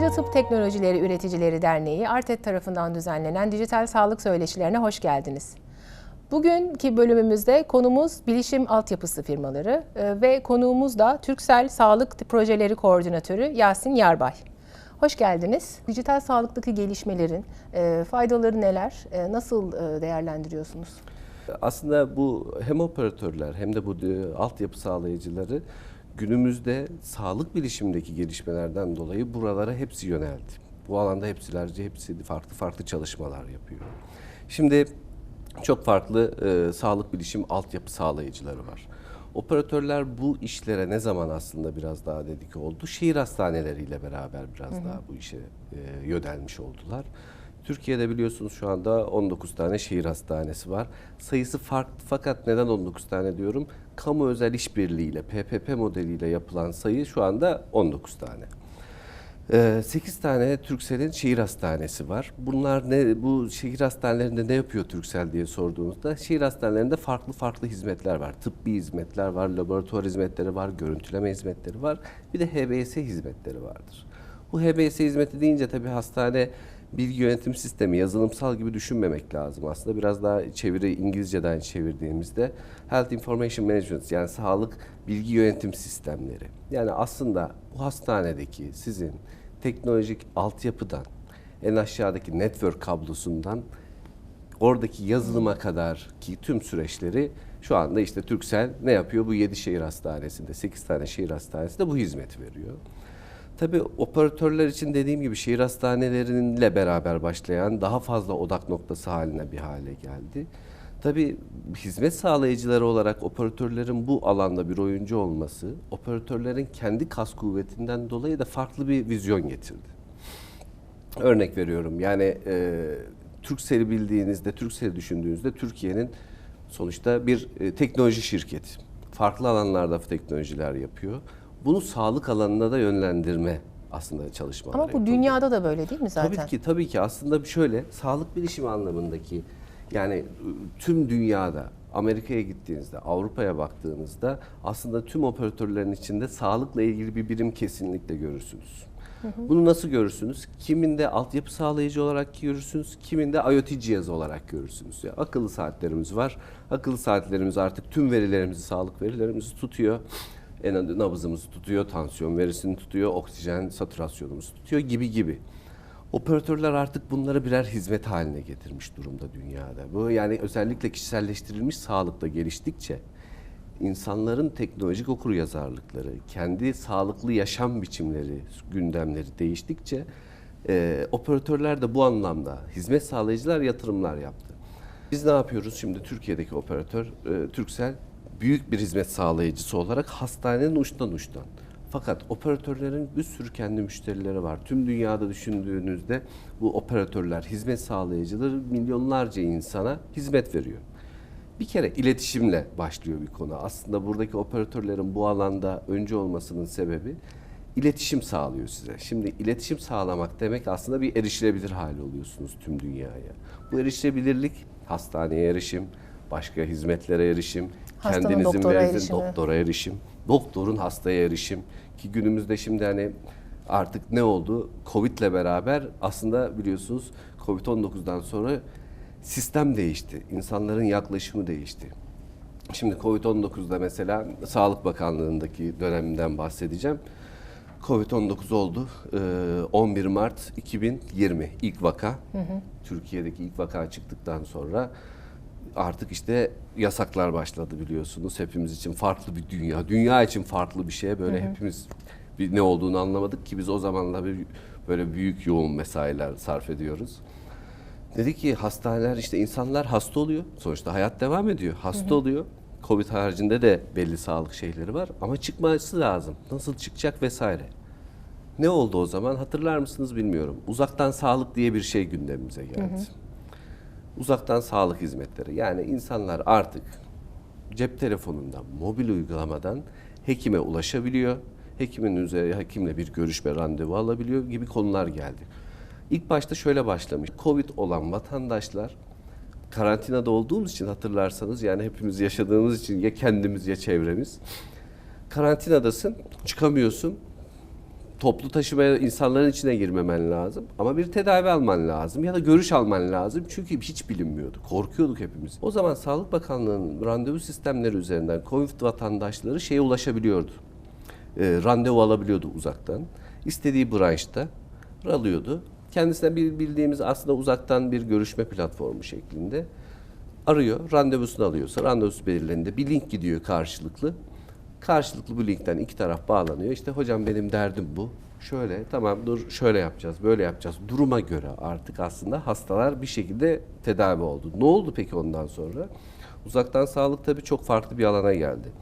Bulmaca Tıp Teknolojileri Üreticileri Derneği Artet tarafından düzenlenen dijital sağlık söyleşilerine hoş geldiniz. Bugünkü bölümümüzde konumuz bilişim altyapısı firmaları e, ve konuğumuz da Türksel Sağlık Projeleri Koordinatörü Yasin Yarbay. Hoş geldiniz. Dijital sağlıktaki gelişmelerin e, faydaları neler? E, Nasıl değerlendiriyorsunuz? Aslında bu hem operatörler hem de bu altyapı sağlayıcıları günümüzde sağlık bilişimindeki gelişmelerden dolayı buralara hepsi yöneldi. Bu alanda hepsilerce hepsi farklı farklı çalışmalar yapıyor. Şimdi çok farklı e, sağlık bilişim altyapı sağlayıcıları var. Operatörler bu işlere ne zaman aslında biraz daha dedik oldu? Şehir hastaneleriyle beraber biraz daha bu işe e, yönelmiş oldular. Türkiye'de biliyorsunuz şu anda 19 tane şehir hastanesi var. Sayısı farklı fakat neden 19 tane diyorum? Kamu özel işbirliğiyle, PPP modeliyle yapılan sayı şu anda 19 tane. 8 tane Türksel'in şehir hastanesi var. Bunlar ne bu şehir hastanelerinde ne yapıyor Türksel diye sorduğunuzda şehir hastanelerinde farklı farklı hizmetler var. Tıbbi hizmetler var, laboratuvar hizmetleri var, görüntüleme hizmetleri var. Bir de HBS hizmetleri vardır. Bu HBS hizmeti deyince tabii hastane bilgi yönetim sistemi, yazılımsal gibi düşünmemek lazım. Aslında biraz daha çeviri İngilizceden çevirdiğimizde Health Information Management yani sağlık bilgi yönetim sistemleri. Yani aslında bu hastanedeki sizin teknolojik altyapıdan en aşağıdaki network kablosundan oradaki yazılıma kadar ki tüm süreçleri şu anda işte Türksel ne yapıyor? Bu 7 şehir hastanesinde, 8 tane şehir hastanesinde bu hizmeti veriyor. Tabii operatörler için dediğim gibi şehir hastaneleriyle beraber başlayan daha fazla odak noktası haline bir hale geldi. Tabii hizmet sağlayıcıları olarak operatörlerin bu alanda bir oyuncu olması, operatörlerin kendi kas kuvvetinden dolayı da farklı bir vizyon getirdi. Örnek veriyorum yani e, Turkcell'i bildiğinizde, Turkcell'i düşündüğünüzde Türkiye'nin sonuçta bir e, teknoloji şirketi. Farklı alanlarda teknolojiler yapıyor. Bunu sağlık alanına da yönlendirme aslında çalışmalar Ama bu dünyada da böyle değil mi zaten? Tabii ki tabii ki aslında şöyle sağlık bilişimi anlamındaki yani tüm dünyada Amerika'ya gittiğinizde, Avrupa'ya baktığınızda aslında tüm operatörlerin içinde sağlıkla ilgili bir birim kesinlikle görürsünüz. Bunu nasıl görürsünüz? Kiminde altyapı sağlayıcı olarak görürsünüz, kiminde IoT cihazı olarak görürsünüz. Ya, akıllı saatlerimiz var. Akıllı saatlerimiz artık tüm verilerimizi, sağlık verilerimizi tutuyor. En nabzımızı tutuyor, tansiyon verisini tutuyor, oksijen satürasyonumuzu tutuyor gibi gibi. Operatörler artık bunları birer hizmet haline getirmiş durumda dünyada. Bu yani özellikle kişiselleştirilmiş sağlıkta geliştikçe insanların teknolojik okur yazarlıkları, kendi sağlıklı yaşam biçimleri, gündemleri değiştikçe e, operatörler de bu anlamda hizmet sağlayıcılar yatırımlar yaptı. Biz ne yapıyoruz şimdi Türkiye'deki operatör e, Turkcell büyük bir hizmet sağlayıcısı olarak hastanenin uçtan uçtan. Fakat operatörlerin bir sürü kendi müşterileri var. Tüm dünyada düşündüğünüzde bu operatörler, hizmet sağlayıcıları milyonlarca insana hizmet veriyor. Bir kere iletişimle başlıyor bir konu. Aslında buradaki operatörlerin bu alanda önce olmasının sebebi iletişim sağlıyor size. Şimdi iletişim sağlamak demek aslında bir erişilebilir hale oluyorsunuz tüm dünyaya. Bu erişilebilirlik hastaneye erişim, başka hizmetlere erişim, Hastanın kendinizin doktora verdiği erişimi. doktora erişim, doktorun hastaya erişim ki günümüzde şimdi hani artık ne oldu? Covid'le beraber aslında biliyorsunuz Covid-19'dan sonra sistem değişti. İnsanların yaklaşımı değişti. Şimdi Covid-19'da mesela Sağlık Bakanlığı'ndaki döneminden bahsedeceğim. Covid-19 oldu. Ee, 11 Mart 2020 ilk vaka. Türkiye'deki ilk vaka çıktıktan sonra artık işte yasaklar başladı biliyorsunuz. Hepimiz için farklı bir dünya. Dünya için farklı bir şeye böyle hepimiz bir ne olduğunu anlamadık ki biz o zamanla bir böyle büyük yoğun mesailer sarf ediyoruz. Dedi ki hastaneler işte insanlar hasta oluyor. Sonuçta hayat devam ediyor. Hasta oluyor. Covid haricinde de belli sağlık şeyleri var ama çıkması lazım. Nasıl çıkacak vesaire. Ne oldu o zaman hatırlar mısınız bilmiyorum. Uzaktan sağlık diye bir şey gündemimize geldi. Uzaktan sağlık hizmetleri. Yani insanlar artık cep telefonundan, mobil uygulamadan hekime ulaşabiliyor. Hekimin üzerine hekimle bir görüşme randevu alabiliyor gibi konular geldi. İlk başta şöyle başlamış. Covid olan vatandaşlar karantinada olduğumuz için hatırlarsanız yani hepimiz yaşadığımız için ya kendimiz ya çevremiz karantinadasın, çıkamıyorsun. Toplu taşımaya insanların içine girmemen lazım ama bir tedavi alman lazım ya da görüş alman lazım çünkü hiç bilinmiyordu. Korkuyorduk hepimiz. O zaman Sağlık Bakanlığı'nın randevu sistemleri üzerinden Covid vatandaşları şeye ulaşabiliyordu. E, randevu alabiliyordu uzaktan. İstediği branşta alıyordu. Kendisine bildiğimiz aslında uzaktan bir görüşme platformu şeklinde arıyor, randevusunu alıyorsa randevusu belirlendiğinde bir link gidiyor karşılıklı. Karşılıklı bu linkten iki taraf bağlanıyor. İşte hocam benim derdim bu. Şöyle tamam dur şöyle yapacağız, böyle yapacağız. Duruma göre artık aslında hastalar bir şekilde tedavi oldu. Ne oldu peki ondan sonra? Uzaktan sağlık tabii çok farklı bir alana geldi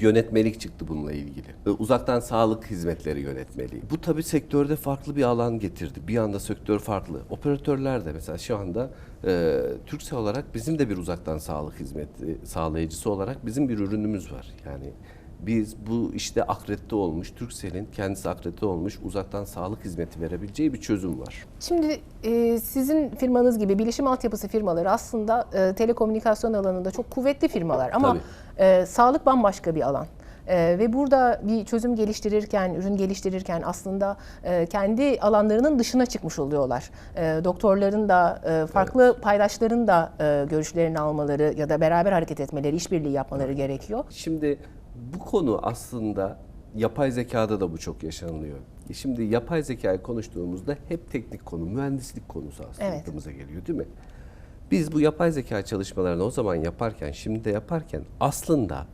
yönetmelik çıktı bununla ilgili. Uzaktan sağlık hizmetleri yönetmeliği. Bu tabii sektörde farklı bir alan getirdi. Bir anda sektör farklı. Operatörler de mesela şu anda e, Türksel olarak bizim de bir uzaktan sağlık hizmeti sağlayıcısı olarak bizim bir ürünümüz var. Yani biz bu işte akredite olmuş, Türksel'in kendisi akredite olmuş uzaktan sağlık hizmeti verebileceği bir çözüm var. Şimdi e, sizin firmanız gibi bilişim altyapısı firmaları aslında e, telekomünikasyon alanında çok kuvvetli firmalar ama e, sağlık bambaşka bir alan. E, ve burada bir çözüm geliştirirken, ürün geliştirirken aslında e, kendi alanlarının dışına çıkmış oluyorlar. E, doktorların da, e, farklı paydaşların da e, görüşlerini almaları ya da beraber hareket etmeleri, işbirliği yapmaları gerekiyor. Şimdi bu konu aslında yapay zekada da bu çok yaşanılıyor. E Şimdi yapay zekayı konuştuğumuzda hep teknik konu, mühendislik konusu aslında Evet. aklımıza geliyor değil mi? Biz bu yapay zeka çalışmalarını o zaman yaparken, şimdi de yaparken aslında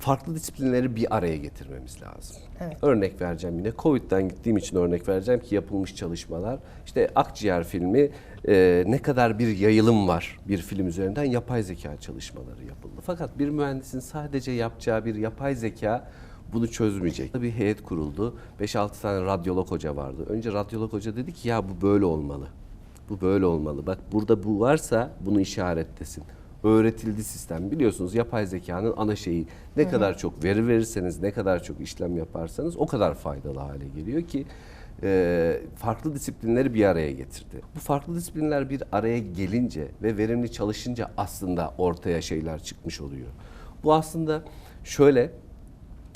farklı disiplinleri bir araya getirmemiz lazım. Evet. Örnek vereceğim yine. Covid'den gittiğim için örnek vereceğim ki yapılmış çalışmalar. İşte Akciğer filmi e, ne kadar bir yayılım var bir film üzerinden yapay zeka çalışmaları yapıldı. Fakat bir mühendisin sadece yapacağı bir yapay zeka bunu çözmeyecek. Bir heyet kuruldu. 5-6 tane radyolog hoca vardı. Önce radyolog hoca dedi ki ya bu böyle olmalı. Bu böyle olmalı. Bak burada bu varsa bunu işaretlesin. Öğretildi sistem. Biliyorsunuz yapay zekanın ana şeyi ne kadar çok veri verirseniz, ne kadar çok işlem yaparsanız o kadar faydalı hale geliyor ki e, farklı disiplinleri bir araya getirdi. Bu farklı disiplinler bir araya gelince ve verimli çalışınca aslında ortaya şeyler çıkmış oluyor. Bu aslında şöyle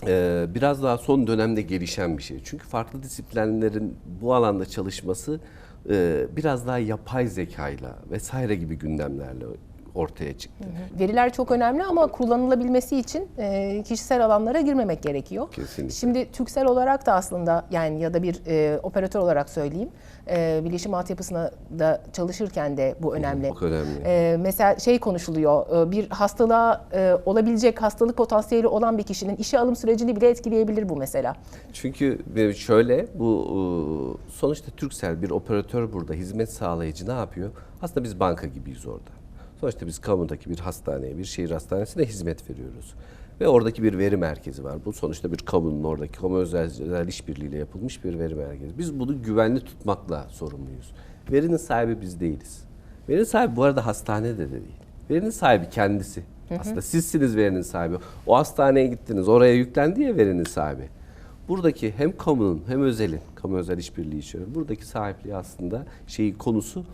ee, biraz daha son dönemde gelişen bir şey. Çünkü farklı disiplinlerin bu alanda çalışması e, biraz daha yapay zekayla vesaire gibi gündemlerle ortaya çıktı. Veriler çok önemli ama kullanılabilmesi için e, kişisel alanlara girmemek gerekiyor. Kesinlikle. Şimdi Türksel olarak da aslında yani ya da bir e, operatör olarak söyleyeyim, e, bilişim altyapısına da çalışırken de bu önemli. Çok önemli. E, mesela şey konuşuluyor, e, bir hastalığa e, olabilecek hastalık potansiyeli olan bir kişinin işe alım sürecini bile etkileyebilir bu mesela. Çünkü e, şöyle bu e, sonuçta Turkcell bir operatör burada hizmet sağlayıcı ne yapıyor? Aslında biz banka gibiyiz orada. Sonuçta biz kamudaki bir hastaneye, bir şehir hastanesine hizmet veriyoruz. Ve oradaki bir veri merkezi var. Bu sonuçta bir kamunun oradaki kamu özel, özel işbirliğiyle yapılmış bir veri merkezi. Biz bunu güvenli tutmakla sorumluyuz. Verinin sahibi biz değiliz. Verinin sahibi bu arada hastanede de değil. Verinin sahibi kendisi. Aslında sizsiniz verinin sahibi. O hastaneye gittiniz, oraya yüklendi ya verinin sahibi. Buradaki hem kamunun hem özelin, kamu özel işbirliği içeriyor. Buradaki sahipliği aslında şeyi konusu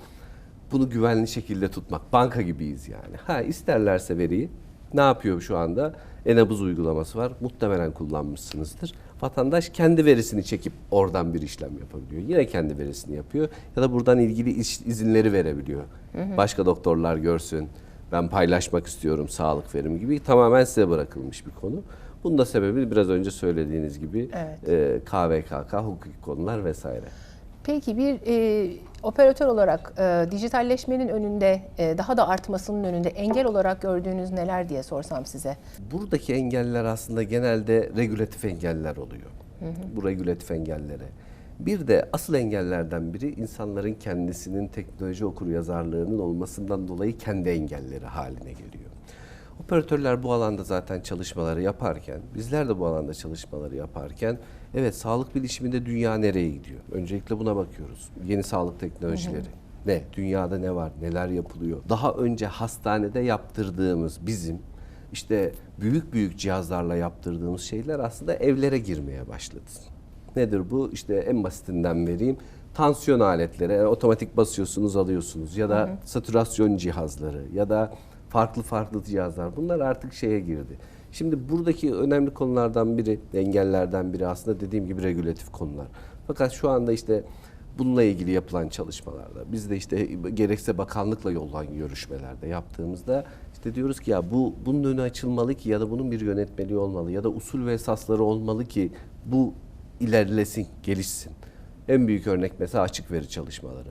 bunu güvenli şekilde tutmak. Banka gibiyiz yani. Ha isterlerse veriyi ne yapıyor şu anda? Enabuz uygulaması var. Muhtemelen kullanmışsınızdır. Vatandaş kendi verisini çekip oradan bir işlem yapabiliyor. Yine kendi verisini yapıyor. Ya da buradan ilgili iş- izinleri verebiliyor. Başka doktorlar görsün. Ben paylaşmak istiyorum sağlık verimi gibi. Tamamen size bırakılmış bir konu. Bunun da sebebi biraz önce söylediğiniz gibi Evet. e, KVKK, hukuki konular vesaire. Peki bir e, operatör olarak e, dijitalleşmenin önünde, e, daha da artmasının önünde engel olarak gördüğünüz neler diye sorsam size. Buradaki engeller aslında genelde regülatif engeller oluyor. Bu regülatif engellere. Bir de asıl engellerden biri insanların kendisinin teknoloji okuryazarlığının olmasından dolayı kendi engelleri haline geliyor. Operatörler bu alanda zaten çalışmaları yaparken, bizler de bu alanda çalışmaları yaparken, evet sağlık bilişiminde dünya nereye gidiyor? Öncelikle buna bakıyoruz. Yeni sağlık teknolojileri. Ne? Dünyada ne var? Neler yapılıyor? Daha önce hastanede yaptırdığımız bizim işte büyük büyük cihazlarla yaptırdığımız şeyler aslında evlere girmeye başladı. Nedir bu? İşte en basitinden vereyim. Tansiyon aletleri, yani otomatik basıyorsunuz alıyorsunuz ya da satürasyon cihazları ya da farklı farklı cihazlar. Bunlar artık şeye girdi. Şimdi buradaki önemli konulardan biri, engellerden biri aslında dediğim gibi regülatif konular. Fakat şu anda işte bununla ilgili yapılan çalışmalarda, biz de işte gerekse bakanlıkla olan görüşmelerde yaptığımızda işte diyoruz ki ya bu bunun önü açılmalı ki ya da bunun bir yönetmeliği olmalı ya da usul ve esasları olmalı ki bu ilerlesin, gelişsin. En büyük örnek mesela açık veri çalışmaları.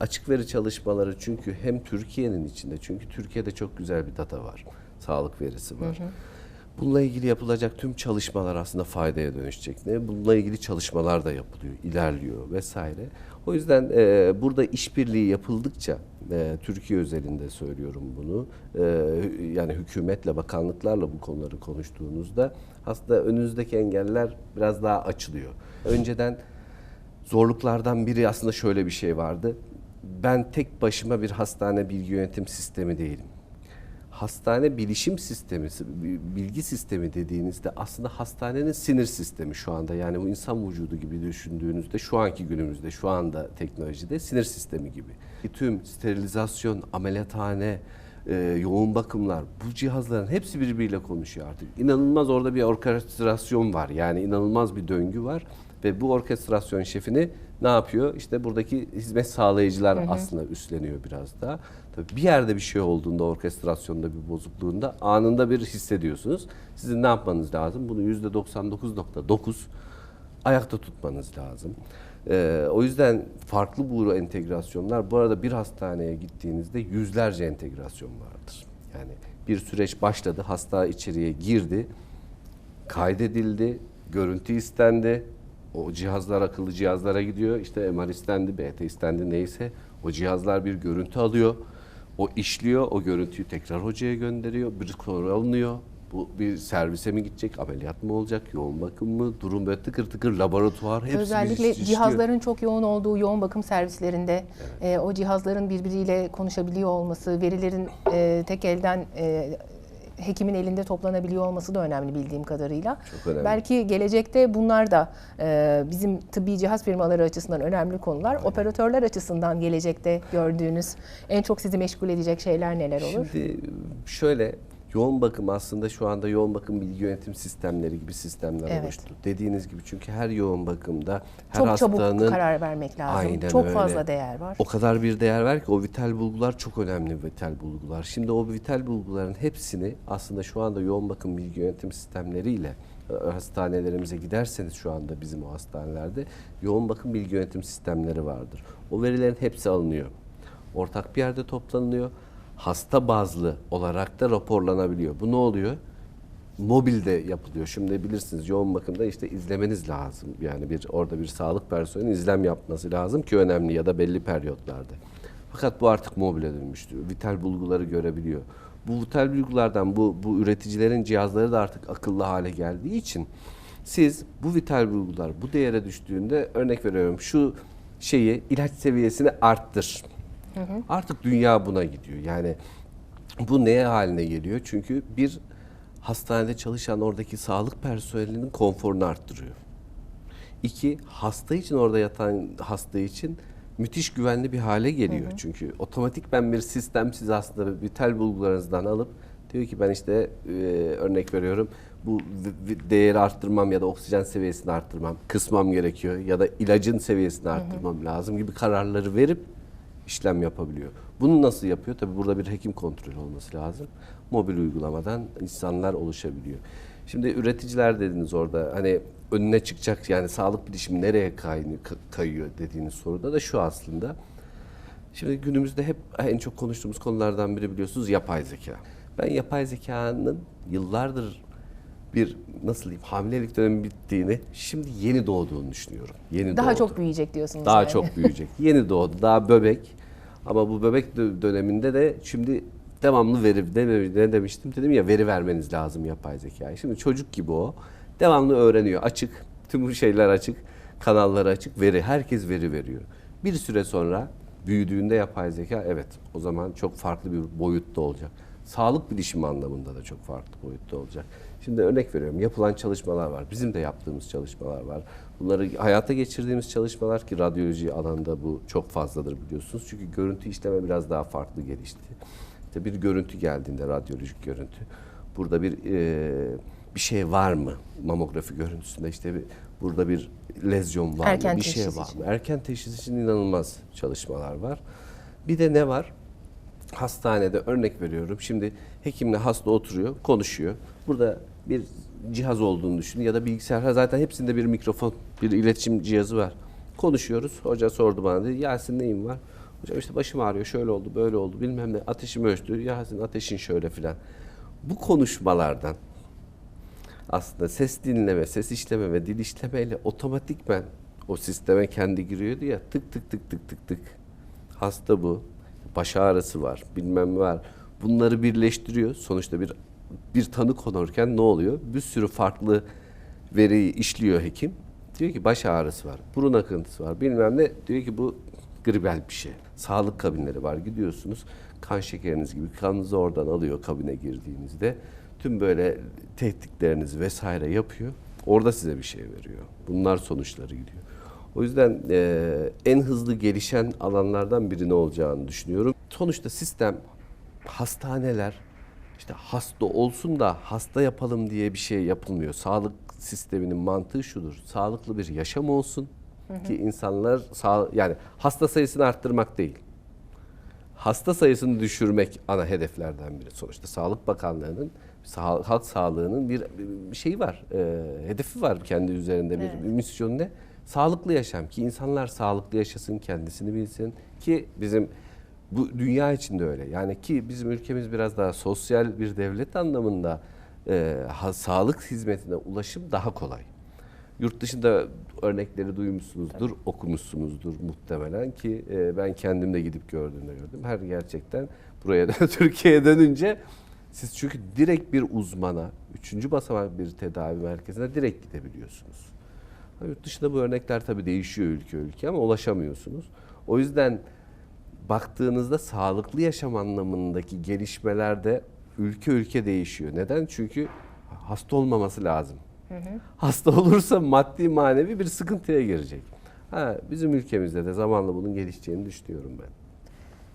Açık veri çalışmaları çünkü hem Türkiye'nin içinde çünkü Türkiye'de çok güzel bir data var. Sağlık verisi var. Bununla ilgili yapılacak tüm çalışmalar aslında faydaya dönüşecek. Ne? Bununla ilgili çalışmalar da yapılıyor, ilerliyor vesaire. O yüzden e, burada işbirliği yapıldıkça, e, Türkiye özelinde söylüyorum bunu, e, yani hükümetle, bakanlıklarla bu konuları konuştuğunuzda aslında önünüzdeki engeller biraz daha açılıyor. Önceden zorluklardan biri aslında şöyle bir şey vardı. Ben tek başıma bir hastane bilgi yönetim sistemi değilim. Hastane bilişim sistemi, bilgi sistemi dediğinizde aslında hastanenin sinir sistemi şu anda. Yani bu insan vücudu gibi düşündüğünüzde şu anki günümüzde, şu anda teknolojide sinir sistemi gibi. Tüm sterilizasyon, ameliyathane, e, yoğun bakımlar bu cihazların hepsi birbiriyle konuşuyor artık. İnanılmaz orada bir orkestrasyon var. Yani inanılmaz bir döngü var ve bu orkestrasyon şefini ne yapıyor? İşte buradaki hizmet sağlayıcılar hı hı. aslında üstleniyor biraz da. Tabii bir yerde bir şey olduğunda orkestrasyonda bir bozukluğunda anında bir hissediyorsunuz. Sizin ne yapmanız lazım? Bunu %99.9 ayakta tutmanız lazım. Ee, o yüzden farklı bu entegrasyonlar bu arada bir hastaneye gittiğinizde yüzlerce entegrasyon vardır. Yani bir süreç başladı, hasta içeriye girdi, kaydedildi, görüntü istendi, o cihazlar akıllı cihazlara gidiyor. İşte MR istendi, BT istendi neyse. O cihazlar bir görüntü alıyor. O işliyor, o görüntüyü tekrar hocaya gönderiyor. Bir soru alınıyor. Bu bir servise mi gidecek, ameliyat mı olacak, yoğun bakım mı, durum böyle tıkır tıkır laboratuvar hepsi Özellikle işliyor. cihazların çok yoğun olduğu yoğun bakım servislerinde evet. e, o cihazların birbiriyle konuşabiliyor olması, verilerin e, tek elden e, hekimin elinde toplanabiliyor olması da önemli bildiğim kadarıyla. Çok önemli. Belki gelecekte bunlar da e, bizim tıbbi cihaz firmaları açısından önemli konular. Aynen. Operatörler açısından gelecekte gördüğünüz en çok sizi meşgul edecek şeyler neler olur? Şimdi şöyle yoğun bakım aslında şu anda yoğun bakım bilgi yönetim sistemleri gibi sistemler Evet. oluştu. Dediğiniz gibi çünkü her yoğun bakımda her çok hastanın çabuk karar vermek lazım. Aynen çok öyle. fazla değer var. o kadar bir değer var ki o vital bulgular çok önemli vital bulgular. Şimdi o vital bulguların hepsini aslında şu anda yoğun bakım bilgi yönetim sistemleriyle e, hastanelerimize giderseniz şu anda bizim o hastanelerde yoğun bakım bilgi yönetim sistemleri vardır. O verilerin hepsi alınıyor. Ortak bir yerde toplanılıyor. Hasta bazlı olarak da raporlanabiliyor. Bu ne oluyor? Mobilde yapılıyor. Şimdi bilirsiniz yoğun bakımda işte izlemeniz lazım. Yani bir orada bir sağlık personelinin izlem yapması lazım ki önemli ya da belli periyotlarda. Fakat bu artık mobile dönmüştür. Vital bulguları görebiliyor. Bu vital bulgulardan bu, bu üreticilerin cihazları da artık akıllı hale geldiği için siz bu vital bulgular bu değere düştüğünde örnek veriyorum şu şeyi ilaç seviyesini arttır. Hı hı. Artık dünya buna gidiyor. Yani bu neye haline geliyor? Çünkü bir hastanede çalışan oradaki sağlık personelinin konforunu arttırıyor. İki, hasta için orada yatan hasta için müthiş güvenli bir hale geliyor. Hı hı. Çünkü otomatik ben bir sistem siz aslında vital bulgularınızdan alıp diyor ki ben işte e, örnek veriyorum bu değeri arttırmam ya da oksijen seviyesini arttırmam, kısmam gerekiyor ya da ilacın seviyesini arttırmam hı hı. lazım gibi kararları verip işlem yapabiliyor. Bunu nasıl yapıyor? Tabii burada bir hekim kontrolü olması lazım. Mobil uygulamadan insanlar oluşabiliyor. Şimdi üreticiler dediniz orada hani önüne çıkacak yani sağlık bilişimi nereye kayıyor dediğiniz soruda da şu aslında. Şimdi günümüzde hep en çok konuştuğumuz konulardan biri biliyorsunuz yapay zeka. Ben yapay zekanın yıllardır bir nasıl diyeyim hamilelik dönemi bittiğini şimdi yeni doğduğunu düşünüyorum. Yeni daha doğdu. çok büyüyecek diyorsunuz. Daha yani. çok büyüyecek. yeni doğdu. Daha bebek. Ama bu bebek döneminde de şimdi devamlı veri ne, demiştim dedim ya veri vermeniz lazım yapay zekaya. Şimdi çocuk gibi o. Devamlı öğreniyor. Açık. Tüm bu şeyler açık. Kanalları açık. Veri. Herkes veri veriyor. Bir süre sonra büyüdüğünde yapay zeka evet o zaman çok farklı bir boyutta olacak. Sağlık bilişimi anlamında da çok farklı boyutta olacak. Şimdi örnek veriyorum yapılan çalışmalar var. Bizim de yaptığımız çalışmalar var. Bunları hayata geçirdiğimiz çalışmalar ki radyoloji alanında bu çok fazladır biliyorsunuz. Çünkü görüntü işleme biraz daha farklı gelişti. İşte bir görüntü geldiğinde radyolojik görüntü. Burada bir e, bir şey var mı? Mamografi görüntüsünde işte bir, burada bir lezyon var Erken mı? Bir şey var için. mı? Erken teşhis için inanılmaz çalışmalar var. Bir de ne var? Hastanede örnek veriyorum. Şimdi hekimle hasta oturuyor, konuşuyor. Burada bir cihaz olduğunu düşünün ya da bilgisayar. Zaten hepsinde bir mikrofon, bir iletişim cihazı var. Konuşuyoruz. Hoca sordu bana dedi. Yasin neyin var? Hocam işte başım ağrıyor, şöyle oldu, böyle oldu, bilmem ne. Ateşimi ölçtü. Yasin ateşin şöyle filan. Bu konuşmalardan aslında ses dinleme, ses işleme ve dil işlemeyle otomatikmen o sisteme kendi giriyordu ya tık tık tık tık tık tık. Hasta bu. Baş ağrısı var, bilmem var. Bunları birleştiriyor. Sonuçta bir bir tanı konurken ne oluyor? Bir sürü farklı veriyi işliyor hekim. Diyor ki baş ağrısı var, burun akıntısı var, bilmem ne. Diyor ki bu gribel bir şey. Sağlık kabinleri var. Gidiyorsunuz kan şekeriniz gibi kanınızı oradan alıyor kabine girdiğinizde. Tüm böyle tetkiklerinizi vesaire yapıyor. Orada size bir şey veriyor. Bunlar sonuçları gidiyor. O yüzden eee, en hızlı gelişen alanlardan biri ne olacağını düşünüyorum. Sonuçta sistem, hastaneler, işte hasta olsun da hasta yapalım diye bir şey yapılmıyor. Sağlık sisteminin mantığı şudur. Sağlıklı bir yaşam olsun ki insanlar sağ, yani hasta sayısını arttırmak değil. Hasta sayısını düşürmek ana hedeflerden biri. Sonuçta Sağlık Bakanlığı'nın sağ- halk sağlığının bir, bir şeyi var, e, hedefi var kendi üzerinde bir, Evet. bir misyonu ne? Sağlıklı yaşam ki insanlar sağlıklı yaşasın, kendisini bilsin ki bizim bu dünya için de öyle. Yani ki bizim ülkemiz biraz daha sosyal bir devlet anlamında e, ha- sağlık hizmetine ulaşım daha kolay. Yurt dışında örnekleri duymuşsunuzdur, okumuşsunuzdur muhtemelen ki e, ben kendim de gidip gördüğümde gördüm. Her gerçekten buraya da Türkiye'ye dönünce siz çünkü direkt bir uzmana, üçüncü basamak bir tedavi merkezine direkt gidebiliyorsunuz. Yurt dışında bu örnekler tabii değişiyor ülke ülke ama ulaşamıyorsunuz. O yüzden baktığınızda sağlıklı yaşam anlamındaki gelişmelerde ülke ülke değişiyor. Neden? Çünkü hasta olmaması lazım. Hasta olursa maddi manevi bir sıkıntıya girecek. Ha, bizim ülkemizde de zamanla bunun gelişeceğini düşünüyorum ben.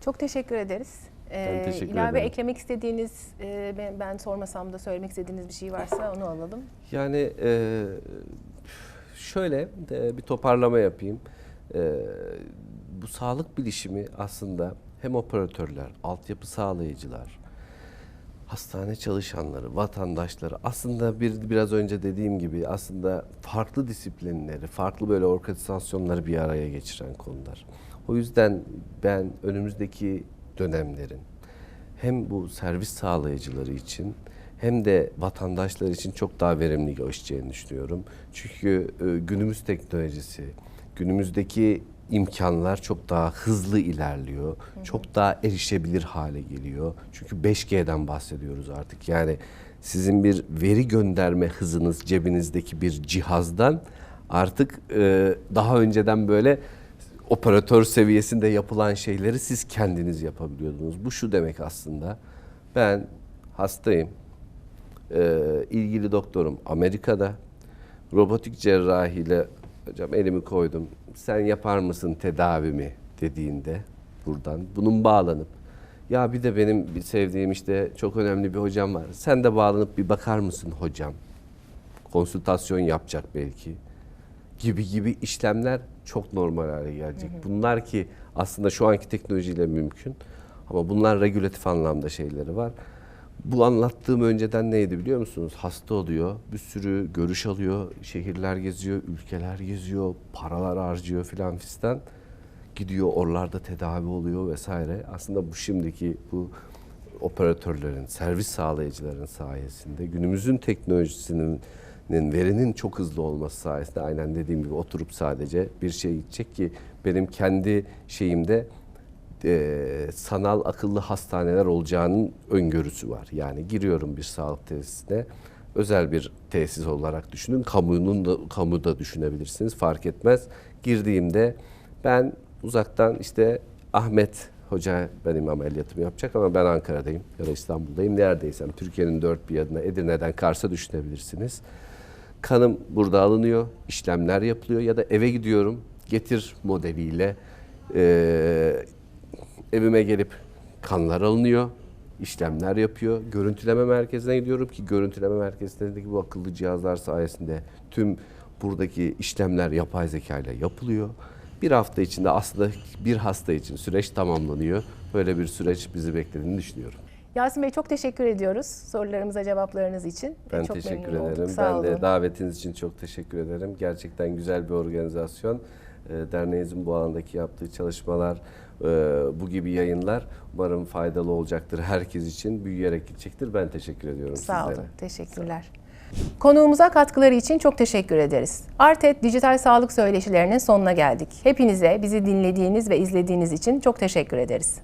Çok teşekkür ederiz. Ee, Ben teşekkür ilave ederim. eklemek istediğiniz, e, ben, ben sormasam da söylemek istediğiniz bir şey varsa onu alalım. Yani e, şöyle e, bir toparlama yapayım. Bu sağlık bilişimi aslında hem operatörler, altyapı sağlayıcılar, hastane çalışanları, vatandaşları aslında bir biraz önce dediğim gibi aslında farklı disiplinleri, farklı böyle organizasyonları bir araya geçiren konular. O yüzden ben önümüzdeki dönemlerin hem bu servis sağlayıcıları için hem de vatandaşlar için çok daha verimli geçeceğini düşünüyorum. Çünkü e, günümüz teknolojisi, günümüzdeki imkanlar çok daha hızlı ilerliyor. Çok daha erişebilir hale geliyor. Çünkü 5G'den bahsediyoruz artık. Yani sizin bir veri gönderme hızınız cebinizdeki bir cihazdan artık e, daha önceden böyle operatör seviyesinde yapılan şeyleri siz kendiniz yapabiliyordunuz. Bu şu demek aslında. Ben hastayım. Ee, ilgili doktorum Amerika'da. Robotik cerrahiyle hocam elimi koydum. Sen yapar mısın tedavimi dediğinde buradan bunun bağlanıp ya bir de benim bir sevdiğim işte çok önemli bir hocam var. Sen de bağlanıp bir bakar mısın hocam? Konsültasyon yapacak belki gibi gibi işlemler çok normal hale gelecek. Bunlar ki aslında şu anki teknolojiyle mümkün ama bunlar regülatif anlamda şeyleri var. Bu anlattığım önceden neydi biliyor musunuz? Hasta oluyor, bir sürü görüş alıyor, şehirler geziyor, ülkeler geziyor, paralar harcıyor filan fistan. Gidiyor oralarda tedavi oluyor vesaire. Aslında bu şimdiki bu operatörlerin, servis sağlayıcıların sayesinde günümüzün teknolojisinin nin verinin çok hızlı olması sayesinde aynen dediğim gibi oturup sadece bir şey gidecek ki benim kendi şeyimde e, sanal akıllı hastaneler olacağının öngörüsü var. Yani giriyorum bir sağlık tesisine özel bir tesis olarak düşünün. Kamunun da kamu da düşünebilirsiniz fark etmez. Girdiğimde ben uzaktan işte Ahmet Hoca benim ameliyatımı yapacak ama ben Ankara'dayım ya da İstanbul'dayım. Neredeysem Türkiye'nin dört bir yanına Edirne'den Kars'a düşünebilirsiniz. Kanım burada alınıyor, işlemler yapılıyor ya da eve gidiyorum getir modeliyle eee, evime gelip kanlar alınıyor. işlemler yapıyor. Görüntüleme merkezine gidiyorum ki görüntüleme merkezlerindeki bu akıllı cihazlar sayesinde tüm buradaki işlemler yapay zeka ile yapılıyor. Bir hafta içinde aslında bir hasta için süreç tamamlanıyor. Böyle bir süreç bizi beklediğini düşünüyorum. Yasin Bey çok teşekkür ediyoruz sorularımıza cevaplarınız için. Ben çok teşekkür memnun olduk. ederim. Sağ ben de olun. davetiniz için çok teşekkür ederim. Gerçekten güzel bir organizasyon. Ee, Derneğimizin bu alandaki yaptığı çalışmalar, e, bu gibi yayınlar umarım faydalı olacaktır herkes için. Büyüyerek gidecektir. Ben teşekkür ediyorum Sağ sizlere. olun. Teşekkürler. Konuğumuza katkıları için çok teşekkür ederiz. Artet Dijital Sağlık Söyleşilerinin sonuna geldik. Hepinize bizi dinlediğiniz ve izlediğiniz için çok teşekkür ederiz.